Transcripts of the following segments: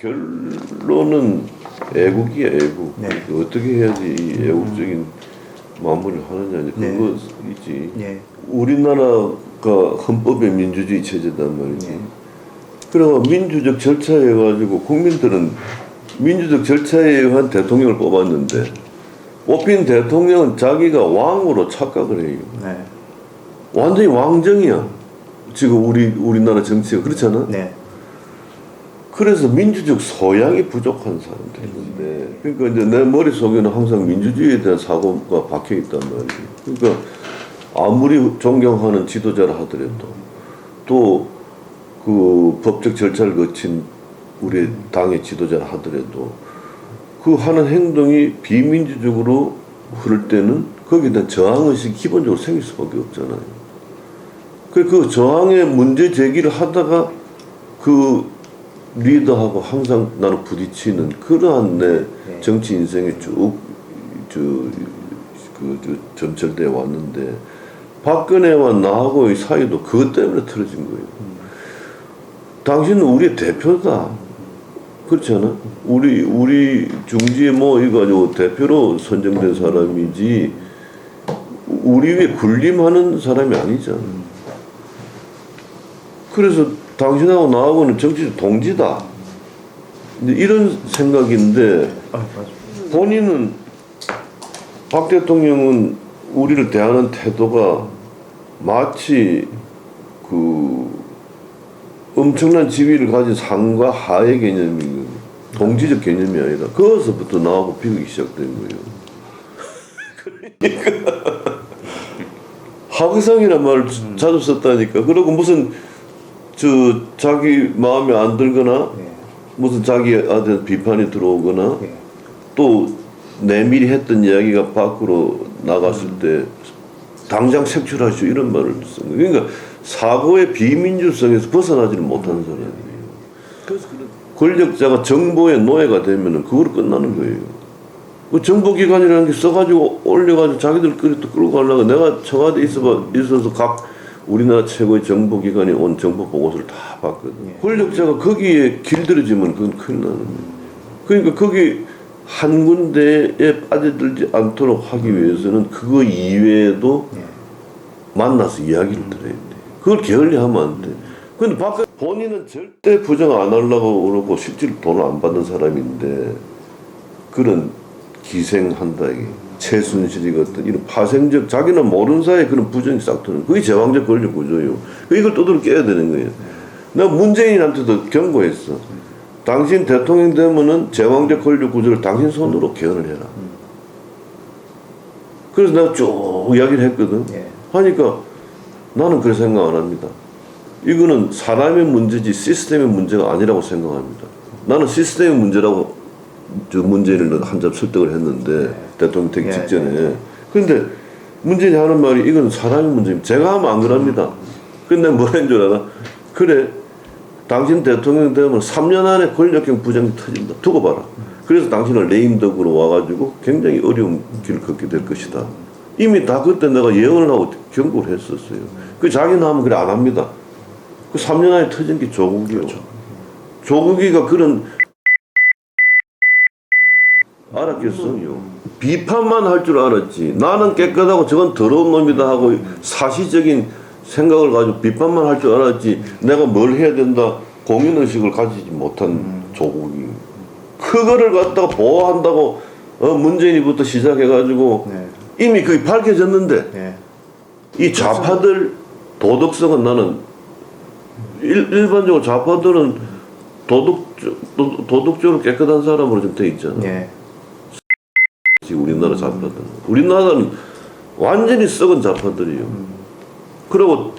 결, 결론은 애국이야 애국. 네. 그 어떻게 해야지 이 애국적인 마무리를 하느냐 이제 네. 그거이지. 예. 우리나라가 헌법의 민주주의 체제단 말이지. 네. 그러면 민주적 절차에 가지고 국민들은 민주적 절차에 의한 대통령을 뽑았는데 뽑힌 대통령은 자기가 왕으로 착각을 해요. 네. 완전히 왕정이야. 지금 우리 우리나라 정치가 그렇잖아. 네. 그래서 민주적 소양이 부족한 사람들인데 그러니까 이제 내 머릿속에는 항상 민주주의에 대한 사고가 박혀 있단 말이에요. 그러니까 아무리 존경하는 지도자라 하더라도 또 그 법적 절차를 거친 우리 당의 지도자라 하더라도 그 하는 행동이 비민주적으로 흐를 때는 거기에 대한 저항의식이 기본적으로 생길 수밖에 없잖아요. 그, 그 저항의 문제 제기를 하다가 그 리더하고 항상 나는 부딪히는 그러한 내 정치 인생에 쭉, 저, 그, 저, 점철돼 왔는데, 박근혜와 나하고의 사이도 그것 때문에 틀어진 거예요. 당신은 우리의 대표다. 그렇지 않아? 우리, 우리 중지에 뭐, 이거 대표로 선정된 사람이지, 우리 위에 군림하는 사람이 아니잖아. 그래서 당신하고 나하고는 정치적 동지다. 이런 생각인데 아. 본인은 박 대통령은 우리를 대하는 태도가 마치 그 엄청난 지위를 가진 상과 하의 개념이 동지적 개념이 아니라 거기서부터 나하고 비극이 시작된 거예요. 그러니까 하극상이란 말을 자주 썼다니까. 그리고 무슨 저 자기 마음에 안 들거나 네. 무슨 자기한테 비판이 들어오거나 네. 또 내밀히 했던 이야기가 밖으로 나갔을 때 당장 색출하시오 이런 말을 쓴 거예요. 그러니까 사고의 비민주성에서 벗어나지를 못하는 사람이에요. 그래서 권력자가 정보의 노예가 되면은 그거로 끝나는 거예요. 그 정보기관이라는 게 써가지고 올려가지고 자기들끼리 또 끌고 가려고 내가 청와대 있어봐 있어서 각 우리나라 최고의 정보기관이 온 정보 보고서를 다 봤거든. 예. 권력자가 거기에 길들여지면 그건 큰일 나는 거예요. 그러니까 거기 한 군데에 빠져들지 않도록 하기 위해서는 그거 이외에도 네. 만나서 이야기를 들어야 돼. 그걸 게을리하면 안 돼. 근데 박 본인은 절대 부정 안 하려고 그러고 실제로 돈을 안 받는 사람인데 그런 기생한다 이게 최순실이 같은 이런 파생적 자기는 모르는 사이에 그런 부정이 싹 트는 그게 제왕적 권력 구조예요. 그 이걸 두드러 깨야 되는 거예요. 내가 문재인한테도 경고했어. 당신 대통령 되면은 제왕적 권력 구조를 당신 손으로 개헌을 해라. 그래서 내가 쭉 이야기를 했거든. 예. 하니까 나는 그렇게 생각 안 합니다. 이거는 사람의 문제지 시스템의 문제가 아니라고 생각합니다. 나는 시스템의 문제라고 저 문재인을 한잡 설득을 했는데 대통령 되기 예, 직전에. 그런데 문재인이 하는 말이 이건 사람의 문제입니다. 제가 하면 안 그럽니다. 근데 뭐라 한줄 알아? 그래. 당신 대통령 되면 3년 안에 권력형 부정이 터진다. 두고 봐라. 그래서 당신을 레임덕으로 와가지고 굉장히 어려운 길을 걷게 될 것이다. 이미 다 그때 내가 예언을 하고 경고를 했었어요. 그 자기는 하면 그래 안 합니다. 그 3년 안에 터진 게 조국이요. 조국이가 그런 알았겠어요. 비판만 할 줄 알았지. 나는 깨끗하고 저건 더러운 놈이다 하고 사실적인 생각을 가지고 비판만 할 줄 알았지. 내가 뭘 해야 된다. 공인의식을 가지지 못한 조국이. 그거를 갖다가 보호한다고 어, 문재인이부터 시작해가지고 네. 이미 그게 밝혀졌는데 네. 이 좌파들 도덕성은 나는 일, 일반적으로 좌파들은 도덕 도, 도덕적으로 깨끗한 사람으로 좀 돼 있잖아. 네. 지금 우리나라 좌파들. 우리나라는 완전히 썩은 좌파들이요. 그리고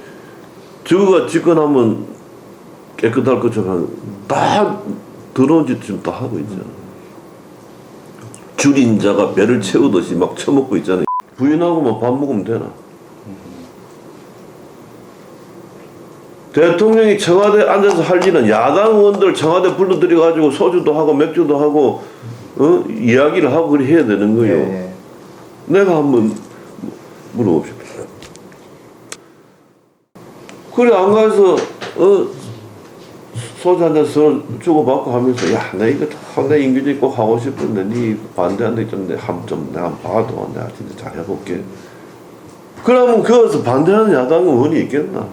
저거가 집권하면 깨끗할 것처럼 다 더러운 짓 지금 다 하고 있잖아. 줄인 자가 배를 채우듯이 막 처먹고 있잖아. 부인하고만 밥 먹으면 되나? 대통령이 청와대 앉아서 할 일은 야당 의원들 청와대 불러들여가지고 소주도 하고 맥주도 하고 어? 이야기를 하고 그래 해야 되는 거예요. 예. 내가 한번 물어봅시다. 그래 안 가서 어 소주 한잔 서로 주고받고 하면서 야, 나 이거 상당히 인규적이 꼭 하고 싶은데 니 반대한다 했던데 한좀 내가 봐도 내가 진짜 잘 해볼게. 그러면 거기서 반대하는 야당은 원이 있겠나?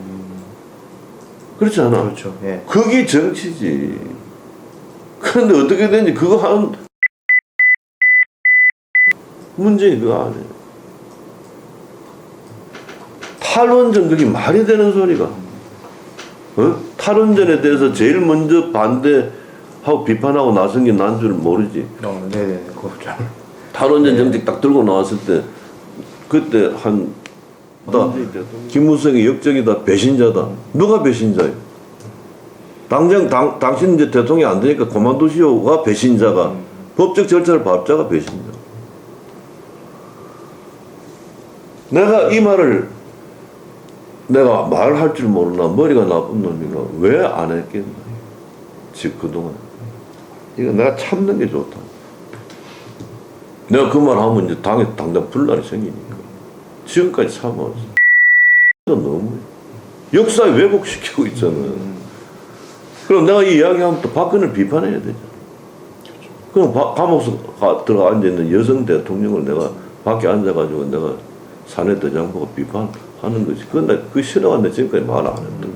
그렇지 않아? 그렇죠. 예. 그게 정치지. 그런데 어떻게 되는지 그거 한 문제 그거 안 해. 탈원전 그게 말이 되는 소리가. 어? 탈원전에 대해서 제일 먼저 반대하고 비판하고 나선 게 난 줄 모르지. 어, 네네. 그거 좀. 탈원전 정책 딱 들고 나왔을 때 그때 한 나, 김무성이 역적이다 배신자다 누가 배신자예요? 당장 당, 당신 이제 대통령이 안 되니까 그만두시오가 배신자가 법적 절차를 밟자가 배신자 내가 이 말을 내가 말할 줄 모르나 머리가 나쁜 놈이가 왜 안 했겠나 즉 그동안 이거 내가 참는 게 좋다 내가 그 말 하면 이제 당에 당장 분란이 생기니까. 지금까지 참아왔어. 너무 역사에 왜곡시키고 있잖아. 그럼 내가 이 이야기하면 또 박근혜를 비판해야 되잖아. 그럼 바, 감옥에 가- 들어가 앉아있는 여성 대통령을 내가 밖에 앉아가지고 내가 사내 대장 보고 비판하는 거지. 나, 그 싫어하는데 지금까지 말 안 했다.